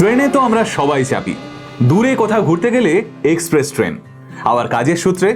ট্রেনে তো আমরা সবাই চাপি। দূরে কোথাও ঘুরতে গেলে এক্সপ্রেস ট্রেন, আবার কাজের সূত্রে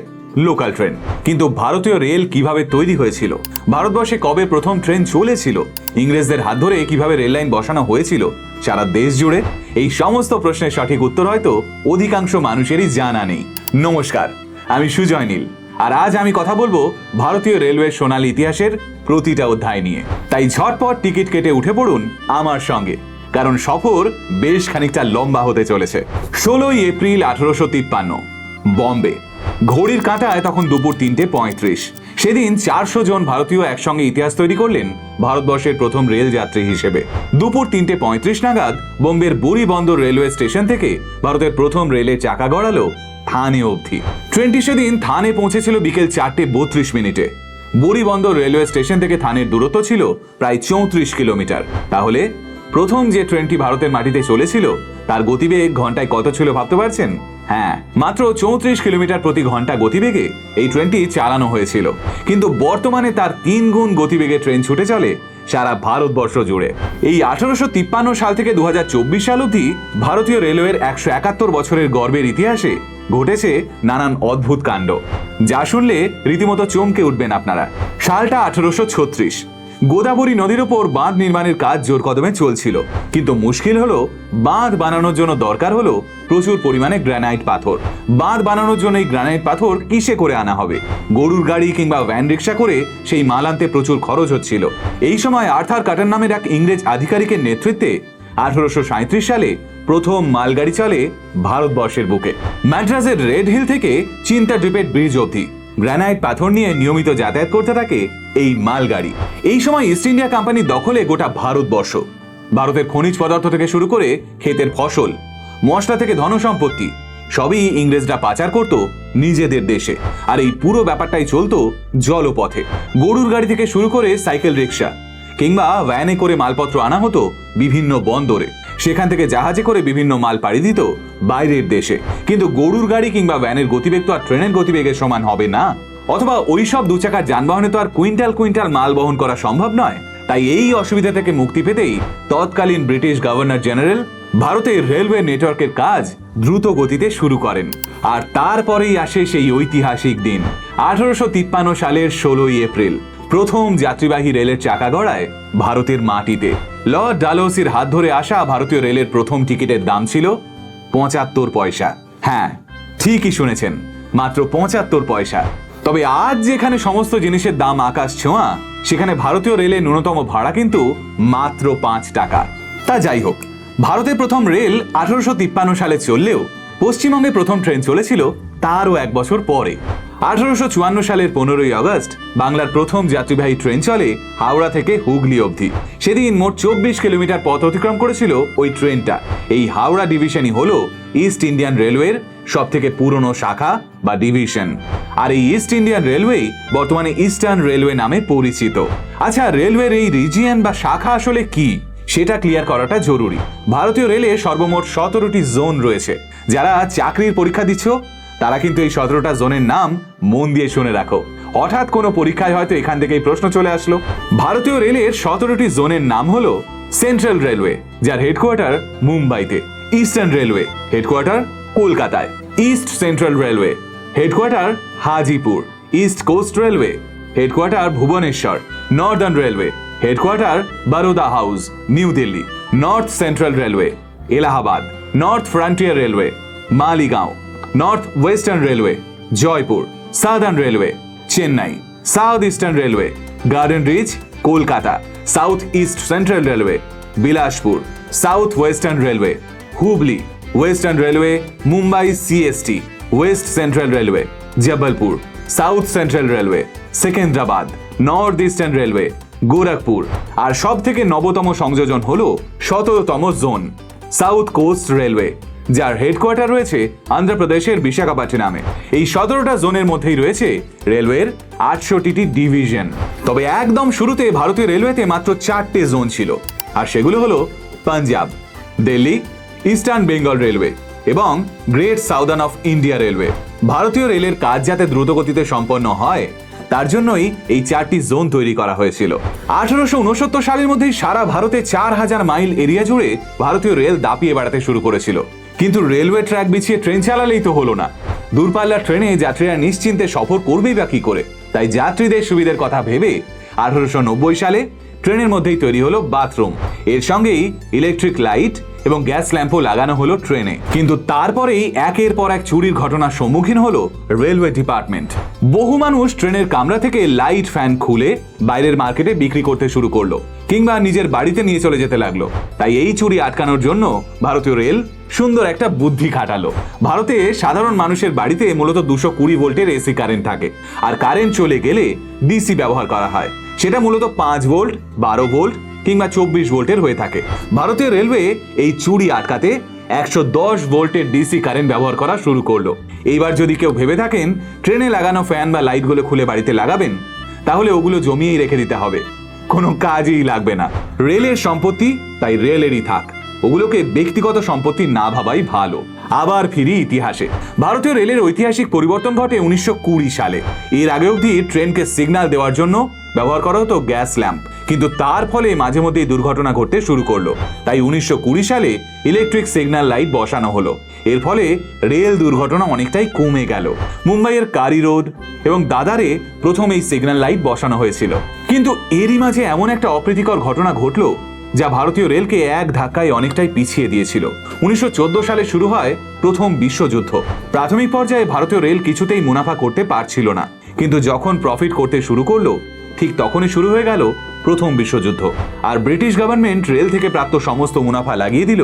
লোকাল ট্রেন। কিন্তু ভারতীয় রেল কীভাবে তৈরি হয়েছিল? ভারতবর্ষে কবে প্রথম ট্রেন চলেছিল? ইংরেজদের হাত ধরে কীভাবে রেল লাইন বসানো হয়েছিল? সারা দেশ জুড়ে এই সমস্ত প্রশ্নের সঠিক উত্তর হয়তো অধিকাংশ মানুষেরই জানা নেই। নমস্কার, আমি সুজয় নীল, আর আজ আমি কথা বলব ভারতীয় রেলওয়ের সোনালী ইতিহাসের প্রতিটা অধ্যায় নিয়ে। তাই ঝটপট টিকিট কেটে উঠে পড়ুন আমার সঙ্গে। কারণ সফর বেশ খানিকটা লম্বা হতে চলেছে। ষোলোই এপ্রিল আঠারোশো তিপ্পান্ন, বম্বে। ঘড়ির কাঁটায় তখন দুপুর তিনটে পঁয়ত্রিশ। সেদিন চারশো জন ভারতীয় একসঙ্গে ইতিহাস তৈরি করলেন ভারতবর্ষের প্রথম রেল যাত্রী হিসেবে। দুপুর তিনটে পঁয়ত্রিশ নাগাদ বোম্বের বুড়ি বন্দর রেলওয়ে স্টেশন থেকে ভারতের প্রথম রেলের চাকা গড়ালো থানে অবধি। ট্রেনটি সেদিন থানে পৌঁছেছিল বিকেল চারটে বত্রিশ মিনিটে। বুড়িবন্দর রেলওয়ে স্টেশন থেকে থানের দূরত্ব ছিল প্রায় চৌত্রিশ কিলোমিটার। তাহলে প্রথম যে ট্রেনটি ভারতের মাটিতে চলেছিল, তার গতিবেগ ঘন্টায় কত ছিল ভাবতে পারছেন? হ্যাঁ মাত্র চৌত্রিশ কিলোমিটার প্রতি ঘণ্টা গতিবেগে এই ট্রেনটি চালানো হয়েছিল। কিন্তু বর্তমানে তার তিন গুণ গতিবেগে ট্রেন ছুটে চলে সারা ভারতবর্ষ জুড়ে। এই আঠারোশো তিপ্পান্ন সাল থেকে দু হাজার চব্বিশ সাল অবধি ভারতীয় রেলওয়ের একশো একাত্তর বছরের গর্বের ইতিহাসে ঘটেছে নানান অদ্ভুত কাণ্ড। যা শুনলে রীতিমতো চমকে উঠবেন আপনারা। সালটা আঠারোশো ছত্রিশ। গোদাবরী নদীর ওপর বাঁধ নির্মাণের কাজ জোর কদমে চলছিল। কিন্তু মুশকিল হলো, বাঁধ বানানোর জন্য দরকার হলো প্রচুর পরিমাণে গ্রানাইট পাথর। বাঁধ বানানোর জন্য এই গ্রানাইট পাথর কিসে করে আনা হবে? গরুর গাড়ি কিংবা ভ্যান রিক্সা করে সেই মাল আনতে প্রচুর খরচ হচ্ছিল। এই সময় আর্থার কাটার নামের এক ইংরেজ আধিকারিকের নেতৃত্বে আঠারোশো সাঁইত্রিশ সালে প্রথম মালগাড়ি চলে ভারতবর্ষের বুকে। ম্যাড্রাসের রেড হিল থেকে চিন্তা ড্রিপেট ব্রিজ অবধি। গ্রানাইট পাথর নিয়ে নিয়মিত যাতায়াত করতে থাকে এই মালগাড়ি। এই সময় ইস্ট ইন্ডিয়া কোম্পানির দখলে গোটা ভারতবর্ষ। ভারতের খনিজ পদার্থ থেকে শুরু করে ক্ষেতের ফসল, মশলা থেকে ধনসম্পত্তি সবই ইংরেজরা পাচার করত নিজেদের দেশে। আর এই পুরো ব্যাপারটাই চলতো জলপথে। গরুর গাড়ি থেকে শুরু করে সাইকেল রিক্সা কিংবা ভ্যানে করে মালপত্র আনা হতো বিভিন্ন বন্দরে। সেখান থেকে জাহাজে করে বিভিন্ন মাল পাড়ি দিত বাইরের দেশে। কিন্তু গরুর গাড়ি কিংবা ভ্যানের গতিবেগ তো আর ট্রেনের গতিবেগের সমান হবে না। অথবা ওই সব দু চাকার যানবাহনে তো আর কুইন্টাল কুইন্টাল মাল বহন করা সম্ভব নয়। তাই এই অসুবিধা থেকে মুক্তি পেতেই তৎকালীন ব্রিটিশ গভর্নর জেনারেল ভারতের রেলওয়ে নেটওয়ার্কের কাজ দ্রুত গতিতে শুরু করেন। আর তারপরেই আসে সেই ঐতিহাসিক দিন, আঠারোশো তিপ্পান্ন সালের ষোলোই এপ্রিল। প্রথম যাত্রীবাহী রেলের চাকা গড়ায় ভারতের মাটিতে। লর্ড ডালোসির হাত ধরে আসা ভারতীয় রেলের প্রথম টিকিটের দাম ছিল পঁচাত্তর পয়সা। হ্যাঁ ঠিকই শুনেছেন, মাত্র পঁচাত্তর পয়সা। তবে আজ যেখানে সমস্ত জিনিসের দাম আকাশ ছোঁয়া, সেখানে ভারতীয় রেলের ন্যূনতম ভাড়া কিন্তু মাত্র পাঁচ টাকা। তা যাই হোক, ভারতের প্রথম রেল আঠারোশো তিপ্পান্ন সালে চললেও পশ্চিমবঙ্গে প্রথম ট্রেন চলেছিল তারও এক বছর পরে। আঠারোশো চুয়ান্ন সালের পনেরোই আগস্ট বাংলার প্রথম যাত্রীবাহী ট্রেন চলে হাওড়া থেকে হুগলি অবধি। সেদিন মোট চব্বিশ কিলোমিটার পথ অতিক্রম করেছিল ওই ট্রেনটা। এই হাওড়া ডিভিশনই হলো ইস্ট ইন্ডিয়ান রেলওয়ের সব থেকে পুরনো শাখা বা ডিভিশন। আর এই ইস্ট ইন্ডিয়ান রেলওয়ে বর্তমানে ইস্টার্ন রেলওয়ে নামে পরিচিত। আচ্ছা রেলওয়ের এই রিজিয়ন বা শাখা আসলে কি? সেটা ক্লিয়ার করাটা জরুরি। ভারতীয় রেলে সর্বমোট সতেরোটি জোন রয়েছে। যারা চাকরির পরীক্ষা দিচ্ছ তারা কিন্তু এই সতেরোটা জোনের নাম মন দিয়ে শুনে রাখো। হঠাৎ কোনো পরীক্ষায় হয়তো এখান থেকেই প্রশ্ন চলে আসলো। ভারতীয় রেলের সতেরোটি জোনের নাম হলো সেন্ট্রাল রেলওয়ে, যার হেডকোয়ার্টার মুম্বাইতে, ইস্টার্ন রেলওয়ে, হেডকোয়ার্টার কলকাতায়, East Central railway, headquarter Hajipur, East Coast railway, headquarter Bhubaneswar, Northern railway, headquarter Baroda House, New Delhi, North Central railway, Allahabad, North Frontier railway, Maligaon. North Western railway Jaipur Southern railway Chennai South Eastern railway Garden Reach Kolkata South East Central railway Bilaspur South Western railway Hubli Western railway Mumbai CST West Central railway Jabalpur South Central railway Secunderabad north eastern railway Gorakhpur আর সব থেকে নবতম সংযোজন হলো সতেরোতম zone south coast railway যার headquarter রয়েছে অন্ধ্রপ্রদেশের বিশাখাপট্টনামে এই সতেরোটা জোনের মধ্যেই রয়েছে রেলওয়ের আটষট্টিটি ডিভিশন। তবে একদম শুরুতে ভারতীয় রেলওয়েতে মাত্র চারটে জোন ছিল। আর সেগুলো হলো পাঞ্জাব, দিল্লি, ইস্টার্ন বেঙ্গল রেলওয়ে এবং great southern of India railway. ভারতীয় রেলের কাজ যাতে দ্রুতগতিতে সম্পন্ন হয়, তার জন্যই এই চারটি জোন তৈরি করা হয়েছিল। আঠারোশো উনসত্তর সালের মধ্যেই সারা ভারতে চার হাজার মাইল এরিয়া জুড়ে ভারতীয় রেল দাপিয়ে বেড়াতে শুরু করেছিল। কিন্তু রেলওয়ে ট্র্যাক বিছিয়ে ট্রেন চালালেই তো হলো না। দূরপাল্লার ট্রেনে যাত্রীরা নিশ্চিন্তে সফর করবেই বা কি করে? তাই যাত্রীদের সুবিধের কথা ভেবে আঠারোশো নব্বই সালে ট্রেনের মধ্যেই তৈরি হলো বাথরুম। এর সঙ্গেই ইলেকট্রিক লাইট এবং গ্যাস ল্যাম্পও লাগানো হলো ট্রেনে। কিন্তু তারপরেই একের পর এক চুরির ঘটনার সম্মুখীন হলো রেলওয়ে ডিপার্টমেন্ট। বহু মানুষ ট্রেনের কামরা থেকে লাইট ফ্যান খুলে বাইরের মার্কেটে বিক্রি করতে শুরু করল, কিংবা নিজের বাড়িতে নিয়ে চলে যেতে লাগল। তাই এই চুরি আটকানোর জন্য ভারতীয় রেল সুন্দর একটা বুদ্ধি খাটালো। ভারতে সাধারণ মানুষের বাড়িতে মূলত দুশো কুড়ি ভোল্টের এসি কারেন্ট থাকে, আর কারেন্ট চলে গেলে ডিসি ব্যবহার করা হয়। সেটা মূলত পাঁচ ভোল্ট, বারো ভোল্ট কিংবা চব্বিশ ভোল্টের হয়ে থাকে। ভারতীয় রেলওয়ে এই চুরি আটকাতে একশো দশ ভোল্টের ডিসি কারেন্ট ব্যবহার করা শুরু করল। এইবার যদি কেউ ভেবে থাকেন, ট্রেনে লাগানো ফ্যান বা লাইটগুলো খুলে বাড়িতে লাগাবেন, তাহলে ওগুলো জমিয়েই রেখে দিতে হবে। কোনো কাজেই লাগবে না। রেলের সম্পত্তি, তাই রেলেরই থাক। ওগুলোকে ব্যক্তিগত সম্পত্তি না ভাবাই ভালো। আবার ফিরি ইতিহাসে। ভারতীয় রেলের ঐতিহাসিক পরিবর্তন ঘটে উনিশশো কুড়ি সালে। এর আগে অবধি ট্রেনকে সিগন্যাল দেওয়ার জন্য ব্যবহার করা হতো গ্যাস ল্যাম্প। কিন্তু তার ফলে মাঝে মধ্যেই দুর্ঘটনা ঘটতে শুরু করল। তাই উনিশশো কুড়ি সালে ইলেকট্রিক সিগন্যাল লাইট বসানো হলো। এর ফলে রেল দুর্ঘটনা অনেকটাই কমে গেল। মুম্বাইয়ের কারি রোড এবং দাদারে প্রথম এই সিগন্যাল লাইট বসানো হয়েছিল। কিন্তু এরই মাঝে এমন একটা অপ্রীতিকর ঘটনা ঘটলো, যা ভারতীয় রেলকে এক ধাক্কায় অনেকটাই পিছিয়ে দিয়েছিল। উনিশশো চোদ্দ সালে শুরু হয় প্রথম বিশ্বযুদ্ধ। প্রাথমিক পর্যায়ে ভারতীয় রেল কিছুতেই মুনাফা করতে পারছিল না। কিন্তু যখন প্রফিট করতে শুরু করল ঠিক তখনই শুরু হয়ে গেল প্রথম বিশ্বযুদ্ধ। আর ব্রিটিশ গভর্নমেন্ট রেল থেকে প্রাপ্ত সমস্ত মুনাফা লাগিয়ে দিল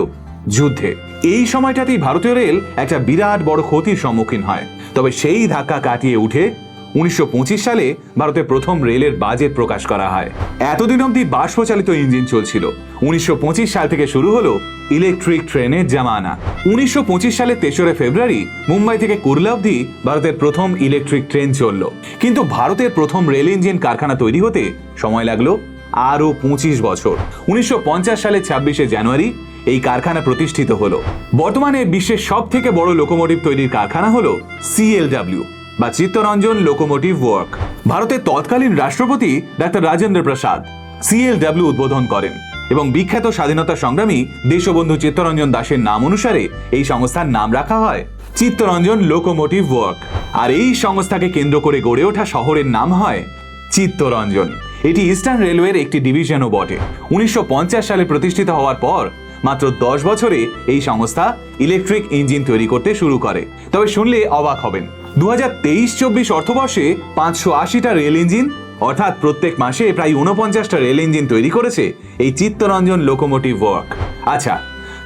যুদ্ধে। এই সময়টাতেই ভারতীয় রেল একটা বিরাট বড় ক্ষতির সম্মুখীন হয়। তবে সেই ধাক্কা কাটিয়ে উঠে উনিশশো পঁচিশ সালে ভারতে প্রথম রেলের বাজেট প্রকাশ করা হয়। এতদিন অবধি বাষ্পচালিত ইঞ্জিন চলছিল। উনিশশো পঁচিশ সাল থেকে শুরু হলো ইলেকট্রিক ট্রেনের জামানা। উনিশশো সালে তেসরা ফেব্রুয়ারি মুম্বাই থেকে কুরলা অবধি ভারতের প্রথম ইলেকট্রিক ট্রেন চলল। কিন্তু ভারতের প্রথম রেল ইঞ্জিন কারখানা তৈরি হতে সময় লাগল আরও পঁচিশ বছর। উনিশশো সালে ছাব্বিশে জানুয়ারি এই কারখানা প্রতিষ্ঠিত হলো। বর্তমানে বিশ্বের সব থেকে বড় লোকোমোটিভ তৈরির কারখানা হলো সিএলডাব্লিউ বা চিত্তরঞ্জন লোকোমোটিভ ওয়ার্ক। ভারতের তৎকালীন রাষ্ট্রপতি ডাক্তার রাজেন্দ্র প্রসাদ সিএলডাব্লিউ উদ্বোধন করেন। এবং বিখ্যাত স্বাধীনতা সংগ্রামী দেশবন্ধু চিত্তরঞ্জন দাসের নাম অনুসারে এই সংস্থার নাম রাখা হয়। Chittaranjan locomotive work. আর এই সংস্থাকে কেন্দ্র করে গড়ে ওঠা শহরের নাম হয় চিত্তরঞ্জন। এটি ইস্টার্ন রেলওয়ের একটি ডিভিশনও বটে। উনিশশো পঞ্চাশ সালে প্রতিষ্ঠিত হওয়ার পর মাত্র দশ বছরে এই সংস্থা ইলেকট্রিক ইঞ্জিন তৈরি করতে শুরু করে। তবে শুনলে অবাক হবেন। দু হাজার তেইশ চব্বিশ অর্থবর্ষে পাঁচশো আশিটা রেল ইঞ্জিন অর্থাৎ প্রত্যেক মাসে প্রায় উনপঞ্চাশটা রেল ইঞ্জিন তৈরি করেছে এই চিত্তরঞ্জন লোকোমোটিভ ওয়ার্ক আচ্ছা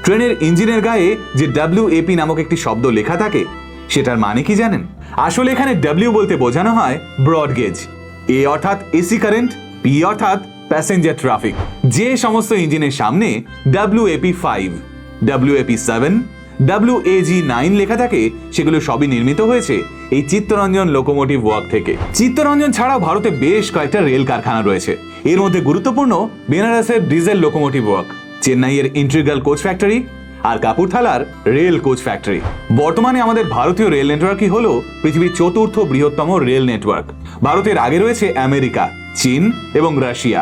ট্রেনের ইঞ্জিনের গায়ে যে ডাব্লিউ এপি নামক একটি শব্দ লেখা থাকে, সেটার মানে কি জানেন? আসলে এখানে ডাব্লিউ বলতে বোঝানো হয় ব্রড গেজ এ অর্থাৎ এসি কারেন্ট পি অর্থাৎ প্যাসেঞ্জার ট্রাফিক যে সমস্ত ইঞ্জিনের সামনে W AP five W AP seven W AG nine লেখা থাকে, সেগুলো সবই নির্মিত হয়েছে এই চিত্তরঞ্জন লোকোমোটিভ ওয়ার্ক থেকে। চিত্তরঞ্জন ছাড়াও ভারতে বেশ কয়েকটা রেল কারখানা রয়েছে। এর মধ্যে গুরুত্বপূর্ণ বেনারসের ডিজেল লোকোমোটিভ ওয়ার্ক চেন্নাইয়ের ইন্ট্রিগাল কোচ ফ্যাক্টরি আর কাপুরথালার রেল কোচ ফ্যাক্টরি বর্তমানে আমাদের ভারতীয় রেল নেটওয়ার্কই হল পৃথিবীর চতুর্থ বৃহত্তম রেল নেটওয়ার্ক ভারতের আগে রয়েছে আমেরিকা, চীন এবং রাশিয়া।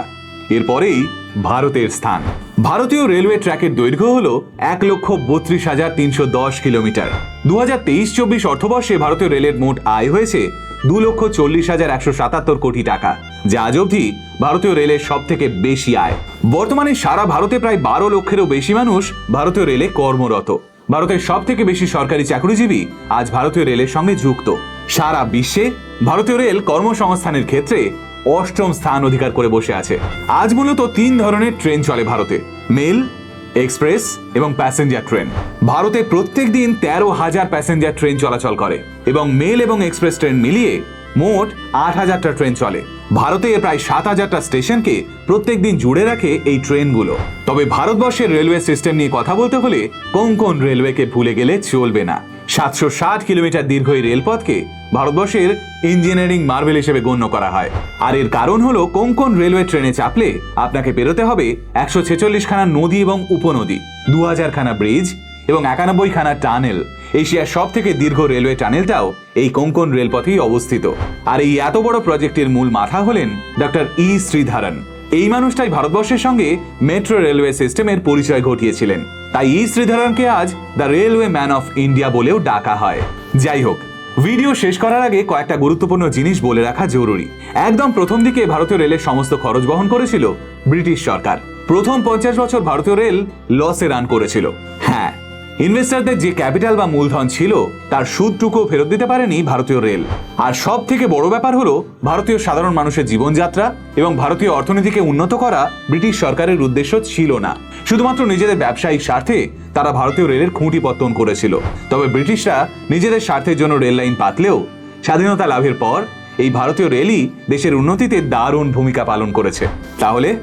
এরপরেই ভারতের স্থান। ভারতীয় রেলওয়ে ট্র্যাকের দৈর্ঘ্য হল এক লক্ষ বত্রিশ হাজার তিনশো দশ কিলোমিটার। দু হাজার তেইশ চব্বিশ অর্থবর্ষে ভারতীয় রেলের মোট আয় হয়েছে দু লক্ষ চল্লিশ হাজার একশো সাতাত্তর কোটি টাকা, যা আজ অবধি ভারতীয় রেলের সব থেকে বেশি আয়। বর্তমানে সারা ভারতে প্রায় বারো লক্ষেরও বেশি মানুষ ভারতীয় রেলে কর্মরত। ভারতের সব থেকে বেশি সরকারি চাকরিজীবী আজ ভারতীয় রেলের সঙ্গে যুক্ত। সারা বিশ্বে ভারতীয় রেল কর্মসংস্থানের ক্ষেত্রে অষ্টম স্থান অধিকার করে বসে আছে। আজ মূলত তিন ধরনের ট্রেন চলে ভারতে। মেল, এক্সপ্রেস এবং প্যাসেঞ্জার ট্রেন। ভারতে প্রত্যেক দিন তেরো হাজার প্যাসেঞ্জার ট্রেন চলাচল করে এবং মেল এবং এক্সপ্রেস ট্রেন মিলিয়ে মোট আট হাজারটা ট্রেন চলে। ভারতে প্রায় সাত হাজারটা স্টেশনকে প্রত্যেক দিন জুড়ে রাখে এই ট্রেনগুলো। তবে ভারতবর্ষের রেলওয়ে সিস্টেম নিয়ে কথা বলতে হলে কোন কোন রেলওয়েকে ভুলে গেলে চলবে না। সাতশো ষাট কিলোমিটার দীর্ঘ এই রেলপথকে ভারতবর্ষের ইঞ্জিনিয়ারিং মার্বেল হিসেবে গণ্য করা হয়। আর এর কারণ হলো কোন কোন রেলওয়ে ট্রেনে চাপলে আপনাকে পেরোতে হবে একশো ছেচল্লিশ খানা নদী এবং উপনদী দু হাজার খানা ব্রিজ এবং একানব্বই খানা টানেল। এশিয়ার সব থেকে দীর্ঘ রেলওয়ে টানেলটাও এই কোঙ্কন রেলপথেই অবস্থিত। আর এই এত বড় প্রজেক্টের মূল মাথা হলেন ডক্টর ই শ্রীধারন। এই মানুষটাই ভারতবর্ষের সঙ্গে মেট্রো রেলওয়ে সিস্টেমের পরিচয় ঘটিয়েছিলেন। তাই ই শ্রীধরনকে আজ the railway man of India বলেও ডাকা হয়। যাই হোক, ভিডিও শেষ করার আগে কয়েকটা গুরুত্বপূর্ণ জিনিস বলে রাখা জরুরি। একদম প্রথম দিকে ভারতীয় রেলের সমস্ত খরচ বহন করেছিল ব্রিটিশ সরকার। প্রথম পঞ্চাশ বছর ভারতীয় রেল লসে রান করেছিল। হ্যাঁ ইনভেস্টরদের যে ক্যাপিটাল বা মূলধন ছিল, তার সুদটুকু ফেরত দিতে পারেনি ভারতীয় রেল। আর সব থেকে বড় ব্যাপার হলো, ভারতীয় সাধারণ মানুষের জীবনযাত্রা এবং ভারতীয় অর্থনীতিকে উন্নত করা ব্রিটিশ সরকারের উদ্দেশ্য ছিল না। শুধুমাত্র নিজেদের ব্যবসায়িক স্বার্থে তারা ভারতীয় রেলের খুঁটি পত্তন করেছিল। তবে ব্রিটিশরা নিজেদের স্বার্থের জন্য রেল লাইন পাতলেও স্বাধীনতা লাভের পর এই ভারতীয় রেলই দেশের উন্নতিতে দারুণ ভূমিকা পালন করেছে। তাহলে,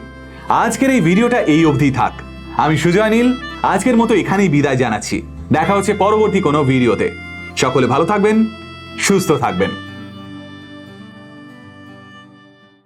আজকের এই ভিডিওটা এই অবধি থাক। আমি সুজয় নীল আজকের মতো এখানেই বিদায় জানাচ্ছি। দেখা হচ্ছে পরবর্তী কোনো ভিডিওতে। সকলে ভালো থাকবেন, সুস্থ থাকবেন।